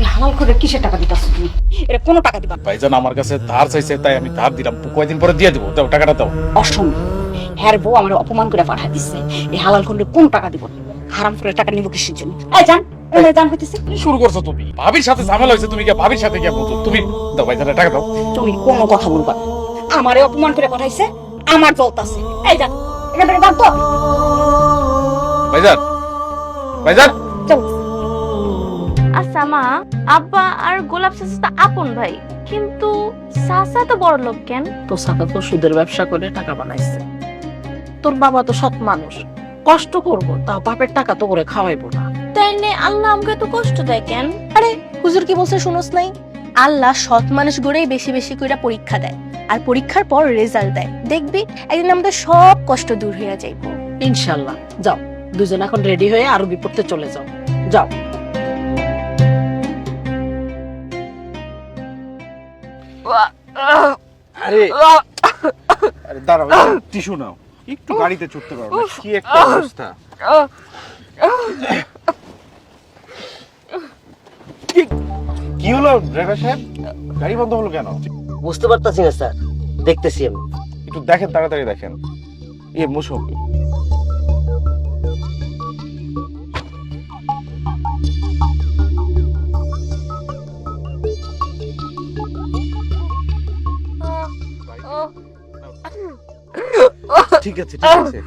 এই হালাল করে কিসের টাকা দিতাছ তুমি? এটা কোনো টাকা দিবা না। ভাইজান আমার কাছে ধার চাইছে তাই আমি ধার দিলাম। কয়দিন পরে দিয়ে দেবো? দাও টাকাটা দাও। অসম্ভব হ্যার বউ আমার অপমান করে পাঠায় দিচ্ছে এই হালাল করে কোন টাকা দিব? হারাম করে টাকা নিব কিসের জন্য? এই জান এই জান হইতেছে। কি শুরু করছ তুমি? ভাবির সাথে ঝামেলা হয়েছে তুমি গিয়ে ভাবির সাথে গিয়ে বলছো তুমি দাও ভাইজানের টাকা দাও। তুমি কোনো কথা বলবা না। আমারে অপমান করে পাঠাইছে আমার এই জান এখান থেকে বাদ তো ভাইজান ভাইজান। আচ্ছা মা আব্বা আর গোলাপ চাচা তো আপন ভাই কিন্তু চাচা তো বড় লোক কেন? তোর সাথে তো সুদের ব্যবসা করে টাকা বানাইছে। তোর বাবা তো সৎ মানুষ কষ্ট করব তাও বাপের টাকা তো করে খাওয়াইবো না। তাই নে আল্লাহ আমাকে এত কষ্ট দেয় কেন? আরে হুজুর কি বলছে শুনোস নাই? আল্লাহ সৎ মানুষ গড়েই বেশি বেশি করে পরীক্ষা দেয় আর পরীক্ষার পর রেজাল্ট দেয়। দেখবি একদিন আমাদের সব কষ্ট দূর হয়ে যাইব। ইনশাল্লাহ যাও দুজন এখন রেডি হয়ে আরবি পড়তে চলে যাও। যাও। আরে। আরে দাঁড়াও টিস্যু নাও। একটু গাড়িতে চড়তে পারো না? কি একটা অবস্থা। কি- কি হলো ড্রাইভার সাহেব? গাড়ি বন্ধ হলো কেন? বুঝতে পারতাছি না স্যার। দেখতেছি আমি। একটু দেখেন তাড়াতাড়ি দেখেন। এ মুসো ঠিক আছে ঠিক আছে।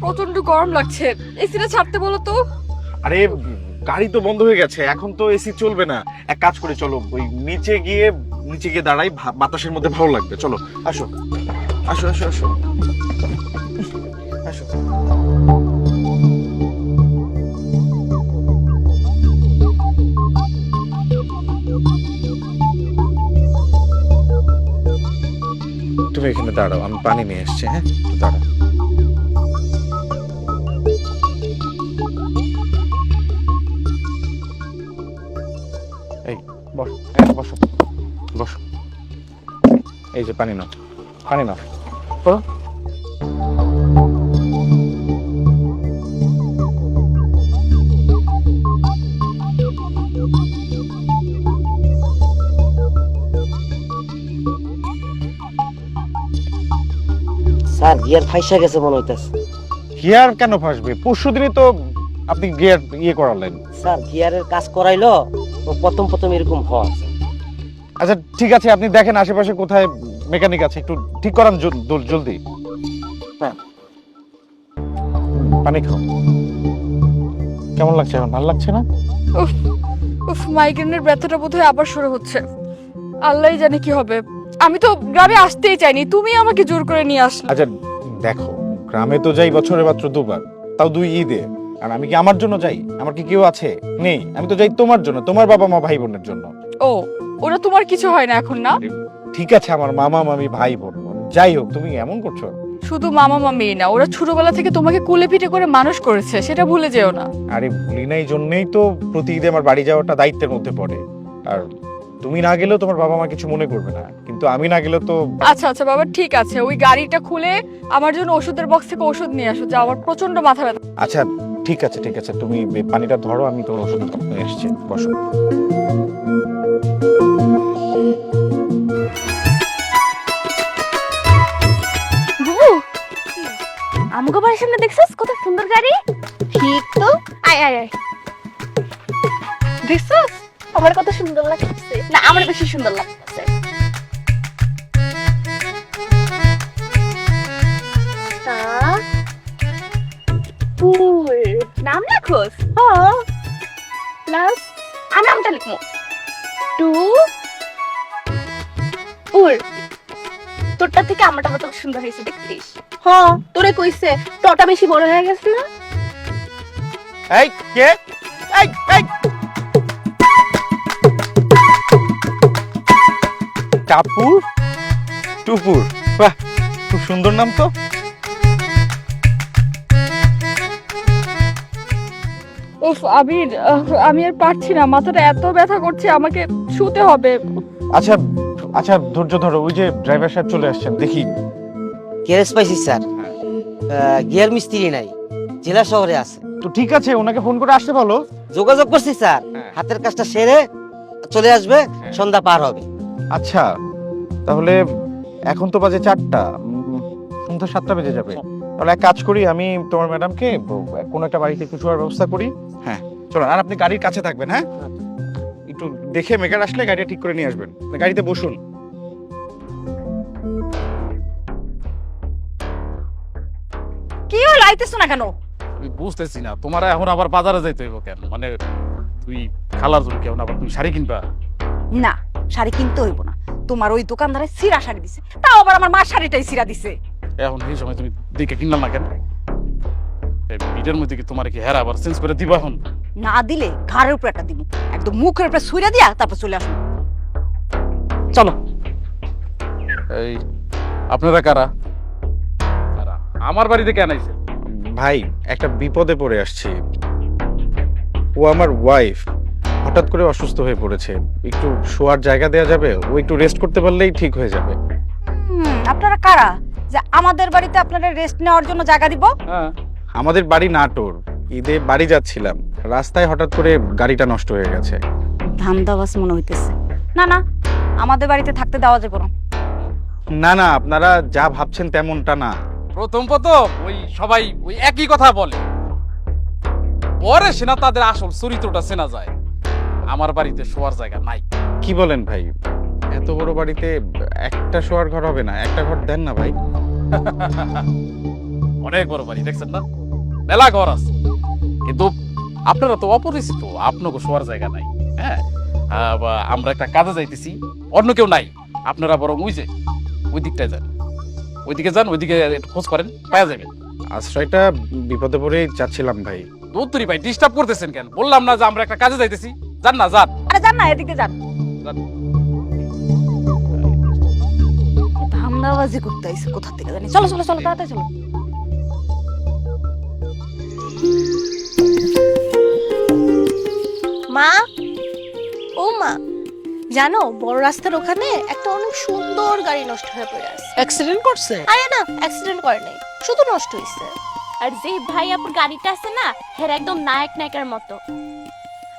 প্রচণ্ড গরম লাগছে। এসিটা ছাড়তে বলো তো। আরে গাড়ি তো বন্ধ হয়ে গেছে এখন তো এসি চলবে না। এক কাজ করে চলো ওই নিচে গিয়ে নিচে গিয়ে দাঁড়াই বাতাসের মধ্যে ভালো লাগবে চলো আসো। আসো আসো আসো। আসো। তুমি এখানে দাঁড়াও, আমি পানি নিয়ে এসছি হ্যাঁ? দাঁড়াও। এই, বস বসো বসো। এই যে পানি নাও পানি নাও। স্যার গিয়ার ফাইসা গেছে মনে হইতাছে। গিয়ার কেন ফাসবে? পরশু দিনই তো আপনি গিয়ার ইয়ে করালেন। স্যার গিয়ারের কাজ করাইলো ও প্রথম প্রথম এরকম হয় আচ্ছা ঠিক আছে আপনি দেখেন আশেপাশে কোথায় মেকানিক আছে একটু ঠিক করান জল- জল- জলদি। হ্যাঁ। পানি খাও। কেমন লাগছে এখন? ভালো লাগছে না? উফ উফ মাইগ্রেনের ব্যথাটা বোধহয় আবার শুরু হচ্ছে। আল্লাহই জানে কি হবে। আমি তো গ্রামে আসতেই চাইনি তুমি আমাকে জোর করে নিয়ে আসলে। আচ্ছা দেখো গ্রামে তো যাই বছরে মাত্র দুবার তাও দুই ঈদে। আর আমি কি আমার জন্য যাই? আমার কি কেউ আছে? নেই। আমি তো যাই তোমার জন্য তোমার বাবা মা ভাই বোনের জন্য। ও ওরা তোমার কিছু হয় না এখন না? ঠিক আছে আমার মামা মামি ভাই বোন যাই হোক তুমি এমন করছ? শুধু মামা মামি না ওরা ছোটবেলা থেকে তোমাকে কুলে পিঠে করে মানুষ করেছে সেটা ভুলে যেও না। আরে ভুলি না এই জন্যই তো প্রতি ঈদে আমার বাড়ি যাওয়াটা দায়িত্বের মধ্যে পড়ে। আর তুমি না গেলেও তোমার বাবা মা কিছু মনে করবে না। কিন্তু আমি না গেলে তো আচ্ছা আচ্ছা বাবা ঠিক আছে। ওই গাড়িটা খুলে আমার জন্য ওষুধের বক্স থেকে ওষুধ নিয়ে আসো। যা আমার প্রচণ্ড মাথা ব্যথা। আচ্ছা ঠিক আছে ঠিক আছে। তুমি পানিটা ধরো আমি তোমার ওষুধ নিয়ে এসছি বসো। আমগো বাড়ির সামনে দেখছস? কত সুন্দর গাড়ি? ঠিক তো। আয় আয় আয়। দেখছস? আমার কত সুন্দর লাগছে। না আমার বেশি সুন্দর লাগতেছে পুর নাম লেখোস? প্লাস আর নামটা লিখব। টু। উর তোরটা থেকে আমারটা কত সুন্দর হয়েছে দেখছিস? হ তোরে কইছে টটা বেশি বড় হয়ে গেছে না? এই কে? এই এই। টাপুর টুপুর। বাহ খুব সুন্দর নাম তো। উফ আবির আমি আর পারছি না মাথাটা এত ব্যথা করছে আমাকে শুতে হবে। আচ্ছা আচ্ছা ধৈর্য ধরো ওই যে ড্রাইভার সাহেব চলে আসছেন দেখি। গ্যারেজ পাইছি স্যার গিয়ার মিস্ত্রি নাই জেলা শহরে আছে। তো ঠিক আছে ওনাকে ফোন করে আসতে বলো। যোগাযোগ করছি স্যার হ্যাঁ। হাতের কাজটা সেরে চলে আসবে সন্ধ্যা পার হবে। আচ্ছা তাহলে এখন তো বাজে চারটা সন্ধ্যা সাতটা বেজে যাবে। তাহলে এক কাজ করি আমি তোমার ম্যাডামকে কোনো একটা বাড়িতে একটু শোয়ার ব্যবস্থা করি। হ্যাঁ। চলো আর আপনি গাড়ির কাছে থাকবেন হ্যাঁ? একটু দেখে মেকার আসলে গাড়িটা ঠিক করে নিয়ে আসবেন। গাড়িতে বসুন। কি হলো আইতেছো না কেন? আমি বুঝতেছি না তোমার এখন আবার বাজারে যাইতে হইব কেন? মানে তুই খালার জন্য কেমন আবার তুমি শাড়ি কিনবা? না শাড়ি কিনতে হইব না। তোমার ওই দোকানদারে সিরা শাড়ি দিছে তাও আবার আমার মা শাড়িটাই সিরা দিছে। এখন এই সময় তুমি দেখে কিনলাম না কেন বিটের মধ্যে কি তোমার কি হেরা আবার চেঞ্জ করে দিবা এখন? না দিলে ঘাড়ের উপর একটা দিব একদম মুখের উপরে সুইরা দিয়া তারপর চলে আসো চলো। এই আপনারা কারা? কারা? আমার বাড়িতে কেন আইছে? ভাই একটা বিপদে পড়ে আসছি। ও আমার ওয়াইফ হঠাৎ করে অসুস্থ হয়ে পড়েছে। একটু শোয়ার জায়গা দেওয়া যাবে ও একটু রেস্ট করতে পারলেই ঠিক হয়ে যাবে। হুম, আপনারা কারা? যে আমাদের বাড়িতে আপনারা রেস্ট নেওয়ার জন্য জায়গা দিব? হ্যাঁ। আমাদের বাড়ি নাটোর। ঈদে বাড়ি যাচ্ছিলাম। রাস্তায় হঠাৎ করে গাড়িটা নষ্ট হয়ে গেছে। ধান্দাবাস মনে হইতেছে। না না আমাদের বাড়িতে থাকতে দেওয়া যাবে না। না না আপনারা যা ভাবছেন তেমনটা না। প্রথম প্রথম ওই সবাই ওই একই কথা বলে। পরে সেনা তাদের আসল চরিত্রটা চেনা যায়। আমার বাড়িতে শোয়ার জায়গা নাই। কি বলেন ভাই? এত বড় বাড়িতে একটা শোয়ার ঘর হবে না একটা ঘর দেন না ভাই। অনেক বড় বাড়ি দেখছেন না? মেলা ঘর আছে। কিন্তু আপনারা তো অপরিচিত আপনাকে শোয়ার জায়গা নাই হ্যাঁ? আমরা একটা কাজে যাইতেছি অন্য কেউ নাই। আপনারা বরং ওই যে ওই দিকটায় যান। ওইদিকে যান ওইদিকে একটু খোঁজ করেন পাওয়া যাবে। আশ্রয়টা বিপদে পড়ে যাচ্ছিলাম ভাই। দৌত্তরি ভাই ডিস্টার্ব করতেছেন কেন? বললাম না যে আমরা একটা কাজে যাইতেছি। যান না যান। আরে যান না এদিকে যান। যান। ধান্দাবাজি করতে আইছে কোথা থেকে জানি? চলো চলো চলো তাড়াতাড়ি চলো। মা? ও মা জানো বড় রাস্তার ওখানে একটা অনেক সুন্দর গাড়ি নষ্ট হয়ে পড়ে আছে। অ্যাক্সিডেন্ট করছে? আরে না অ্যাক্সিডেন্ট করে নাই শুধু নষ্ট হয়েছে আর যে ভাই আপুর গাড়িটা আছে না হের একদম নায়ক নায়কের মতো।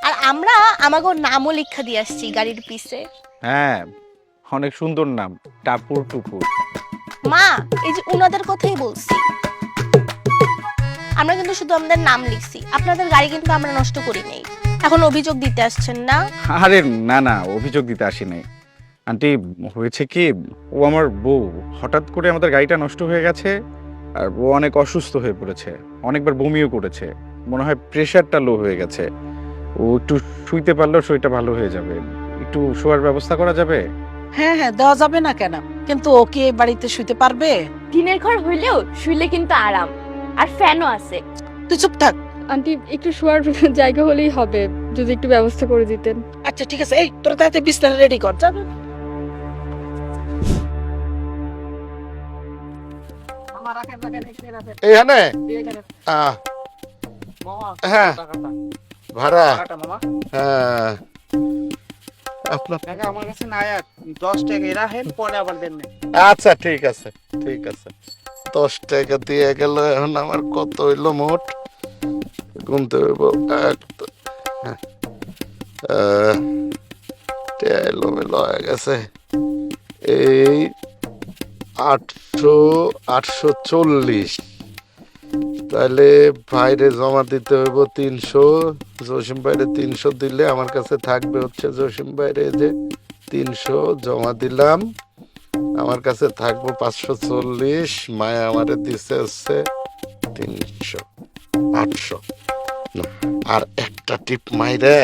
আর আমরা আমাকে নামও লিখা দিয়ে আসছি গাড়ির পিছে। হ্যাঁ অনেক সুন্দর নাম টাপুর টুপুর। মা এই যে উনাদের কথাই বলছি। আমরা কিন্তু শুধু আমাদের নাম লিখছি। আপনাদের গাড়ি কিন্তু আমরা নষ্ট করি নাই। এখন অভিযোগ দিতে আসছেন না? আরে না না অভিযোগ দিতে আসি নাই। আন্টি হয়েছে কি ও আমার বউ। হঠাৎ করে আমাদের গাড়িটা নষ্ট হয়ে গেছে আর ও অনেক অসুস্থ হয়ে পড়েছে। অনেকবার বমিও করেছে। মনে হয় প্রেশারটা লো হয়ে গেছে। ও একটু শুইতে পারলেও শরীরটা ভালো হয়ে যাবে। একটু শোয়ার ব্যবস্থা করা যাবে? হ্যাঁ হ্যাঁ দেওয়া যাবে না কেন? কিন্তু ওকে বাড়িতে শুইতে পারবে? টিনের ঘর হইলেও শুইলে কিন্তু আরাম। আর ফ্যানও আছে। তুই চুপ থাক। আন্টি একটু শোয়ার জায়গা হলেই হবে। যদি একটু ব্যবস্থা করে দিতেন। আচ্ছা ঠিক আছে। এই তোরা তাড়াতাড়ি বিছানা রেডি কর যাবে এইখানে? হ্যাঁ। ভাড়া। হ্যাঁ। আপনার আমার কাছে নাই আর দশ টাকা রাখেন পরে আবার দেন আচ্ছা ঠিক আছে ঠিক আছে। দশ টাকা দিয়ে গেল এখন আমার কত হইল মোট? গুনতে হইব এক হ্যাঁ। এলোমেলো হয়ে গেছে। এই আটশো আটশো চল্লিশ। তাহলে বাইরে জমা দিতে হইব তিনশো, জসিম বাইরে তিনশো দিলে আমার কাছে থাকবে হচ্ছে জসিম বাইরে যে তিনশো জমা দিলাম। আমার কাছে থাকব পাঁচশো চল্লিশ, মায়া আমারে দিছে হচ্ছে তিনশো, আটশো। আর একটা টিপ মাইরে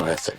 হয়েছে।